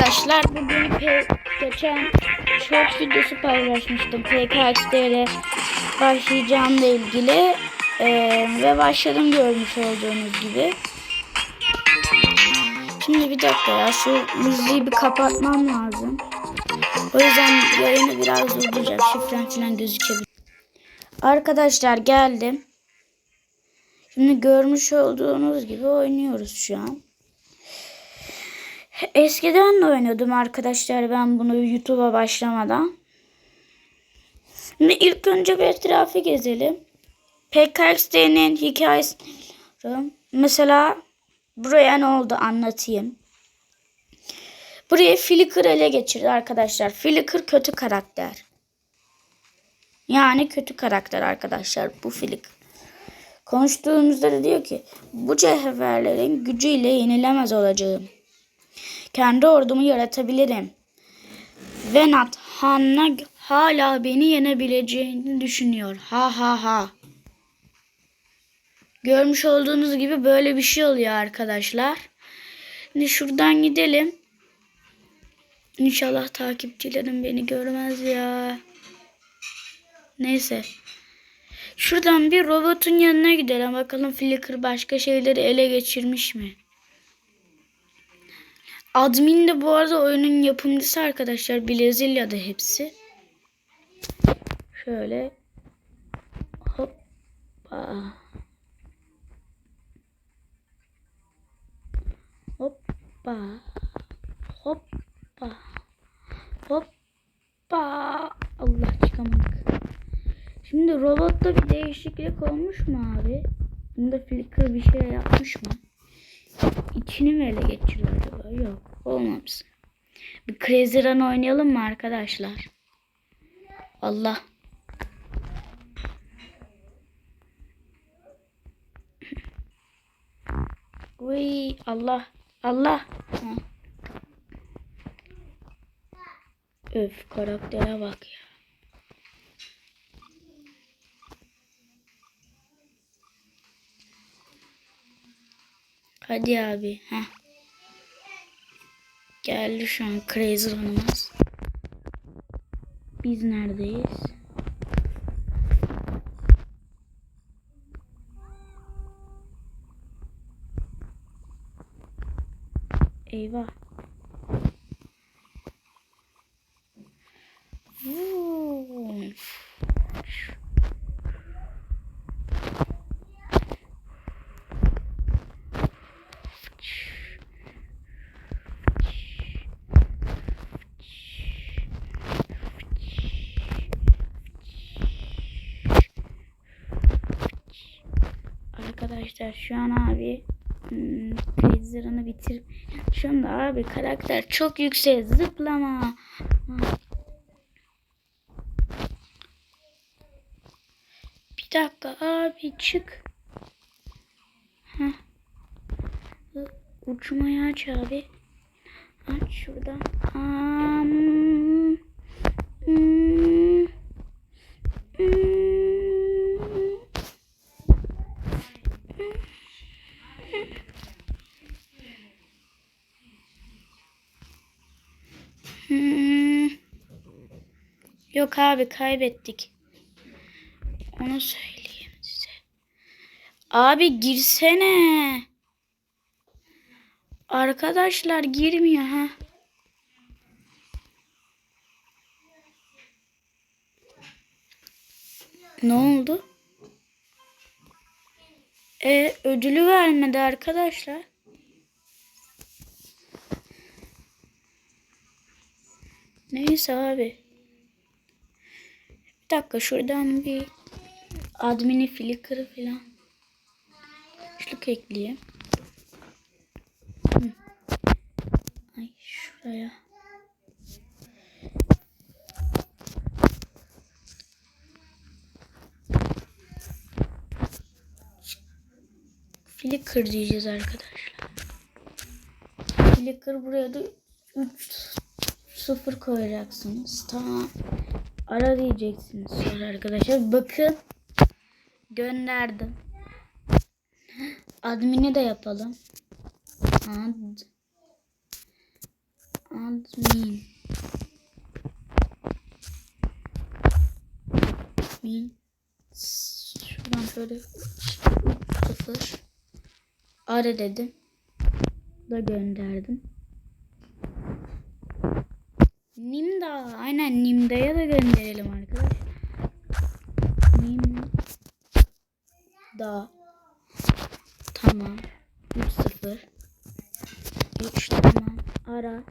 arkadaşlar. Bugün geçen short videosu paylaşmıştım. PKXD ile başlayacağımla ilgili. Ee, ve başladım görmüş olduğunuz gibi. Şimdi bir dakika ya şu müziği bir kapatmam lazım. O yüzden yayını biraz durduracağım. Şifrem falan gözükebilir. Arkadaşlar geldim. Şimdi görmüş olduğunuz gibi oynuyoruz şu an. Eskiden de oynuyordum arkadaşlar ben bunu YouTube'a başlamadan. Şimdi ilk önce bir etrafı gezelim. PKXD'nin biliyorum. Mesela buraya ne oldu anlatayım. Buraya Flickr ele geçirdi arkadaşlar. Flickr kötü karakter. Yani kötü karakter arkadaşlar bu Flickr. Konuştuğumuzda da diyor ki bu cevherlerin gücüyle yenilemez olacağım. Kendi ordumu yaratabilirim. Venat Hanna hala beni yenebileceğini düşünüyor. Ha ha ha. Görmüş olduğunuz gibi böyle bir şey oluyor arkadaşlar. Şimdi şuradan gidelim. İnşallah takipçilerim beni görmez ya. Neyse. Şuradan bir robotun yanına gidelim. Bakalım Flickr başka şeyleri ele geçirmiş mi? Admin de bu arada oyunun yapımcısı arkadaşlar. Brezilya'da hepsi. Şöyle. Hoppa. Hoppa. Hoppa. Hoppa. Allah çıkamadık. Şimdi robotta bir değişiklik olmuş mu abi? Bunda Flickr bir şey yapmış mı? İçini mi ele geçiriyor acaba? Yok. Olmamış. Bir Crazy Run oynayalım mı arkadaşlar? Allah. Uy Allah. Allah. Ha. Öf karaktere bak ya. Hadi abi. Heh. Geldi şu an Crazy Run'ımız. Biz neredeyiz? Eyvah. Arkadaşlar şu an abi hmm, bitir. Şu anda abi karakter çok yüksek zıplama. Bir dakika abi çık. Heh. Uçmayı aç abi. Aç şuradan. Am. Hmm. Hmm. Yok abi kaybettik. Onu söyleyeyim size. Abi girsene. Arkadaşlar girmiyor ha. Ne oldu? E ödülü vermedi arkadaşlar. Neyse abi. Bir dakika şuradan bir admini flicker'ı falan. Şluk ekleyeyim. Hı. Ay şuraya. Flickr diyeceğiz arkadaşlar. Flickr buraya da 3 0 koyacaksınız. Tamam. Ara diyeceksiniz sonra arkadaşlar. Bakın. Gönderdim. Admini de yapalım. Ad. admin min şuradan şöyle 0 ara dedim da gönderdim. Nimda aynen Nimda'ya da gönderelim arkadaşlar. Nimda tamam 3 0 3 tamam ara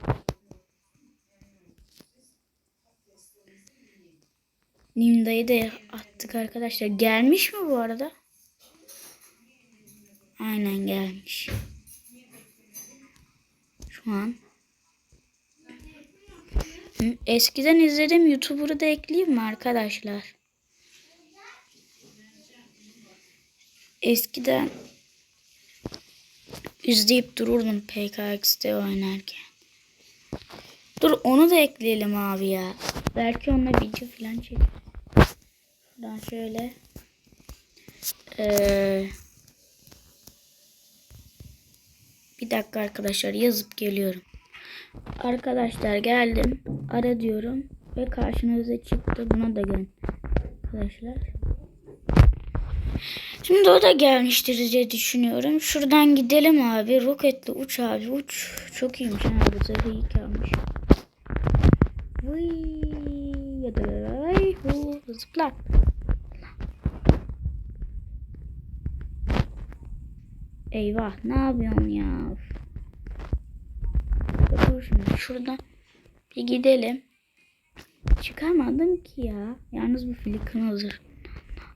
Nimda'yı da attık arkadaşlar. Gelmiş mi bu arada? Aynen gelmiş. Şu an. Eskiden izledim YouTuber'ı da ekleyeyim mi arkadaşlar? Eskiden izleyip dururdum PKX'de oynarken. Dur onu da ekleyelim abi ya. Belki onunla video falan çekeriz. Şuradan şöyle. Ee, bir dakika arkadaşlar yazıp geliyorum. Arkadaşlar geldim. Ara diyorum. Ve karşınıza çıktı. Buna da gön. Arkadaşlar. Şimdi o da gelmiştir diye düşünüyorum. Şuradan gidelim abi. Roketli uç abi uç. Çok iyiymiş abi. Zırhı iyi kalmış. Zıpla. Eyvah ne yapıyorsun ya? Dur şuradan bir gidelim. Çıkamadım ki ya. Yalnız bu flick'ın hazır.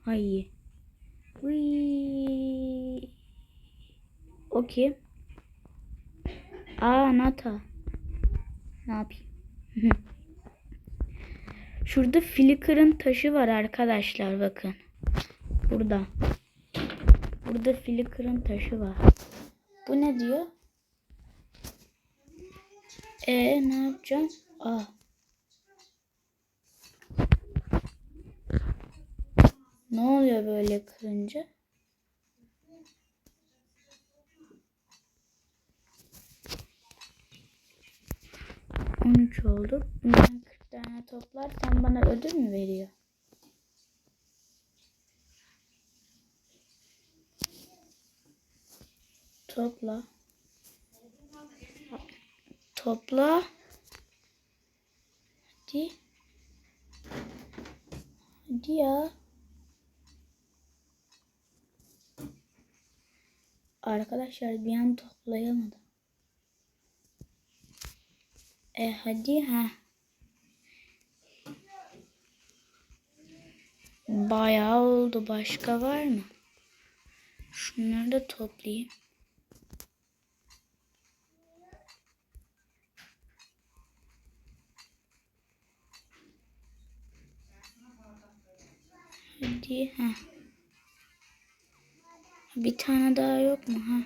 Ay. Uy. O kim? Aa Nata. Ne yapayım? Şurada Flickr'ın taşı var arkadaşlar bakın. Burada. Burada Flickr'ın taşı var. Bu ne diyor? E ne yapacağım? Aa. Ne oluyor böyle kırınca? On üç oldu. Bundan 40 tane toplarsan bana ödül mü veriyor? Topla. Topla. Hadi. Hadi ya. Arkadaşlar bir an toplayamadım. E hadi ha. Bayağı oldu. Başka var mı? Şunları da toplayayım. Hadi ha. Bir tane daha yok mu ha?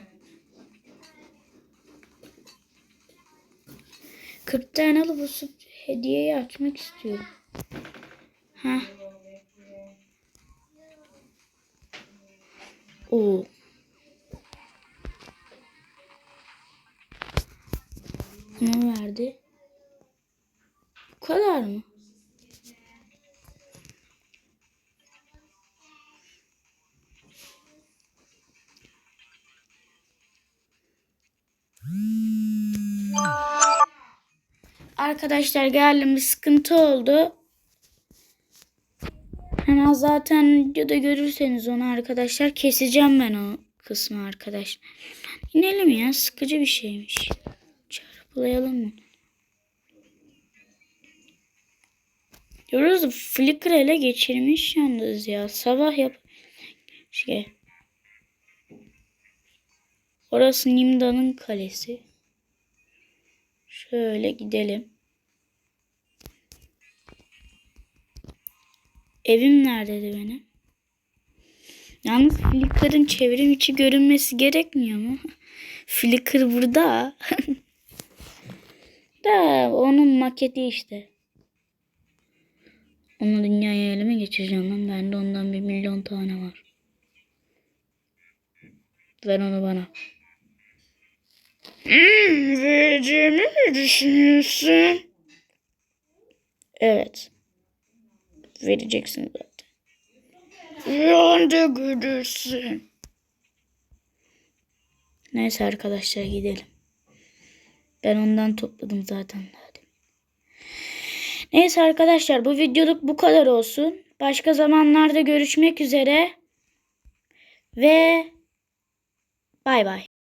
40 tane alıp hediyeyi açmak istiyorum. Ha. Oo. Arkadaşlar geldim bir sıkıntı oldu. Hemen zaten videoda görürseniz onu arkadaşlar keseceğim ben o kısmı arkadaşlar. İnelim ya sıkıcı bir şeymiş. Çarpılayalım mı? Görüyoruz Flickr ele geçirmiş yalnız ya. Sabah yap şey. Orası Nimda'nın kalesi. Şöyle gidelim. Evim neredeydi benim? Yalnız Flickr'ın çevrim içi görünmesi gerekmiyor mu? Flickr burada. da onun maketi işte. Onu dünyaya elime geçireceğim lan. Bende ondan bir milyon tane var. Ver onu bana. Hmm, vereceğimi mi düşünüyorsun? Evet. Vereceksin zaten. Rüyanda görürsün. Neyse arkadaşlar gidelim. Ben ondan topladım zaten. Neyse arkadaşlar bu videoluk bu kadar olsun. Başka zamanlarda görüşmek üzere. Ve bay bay.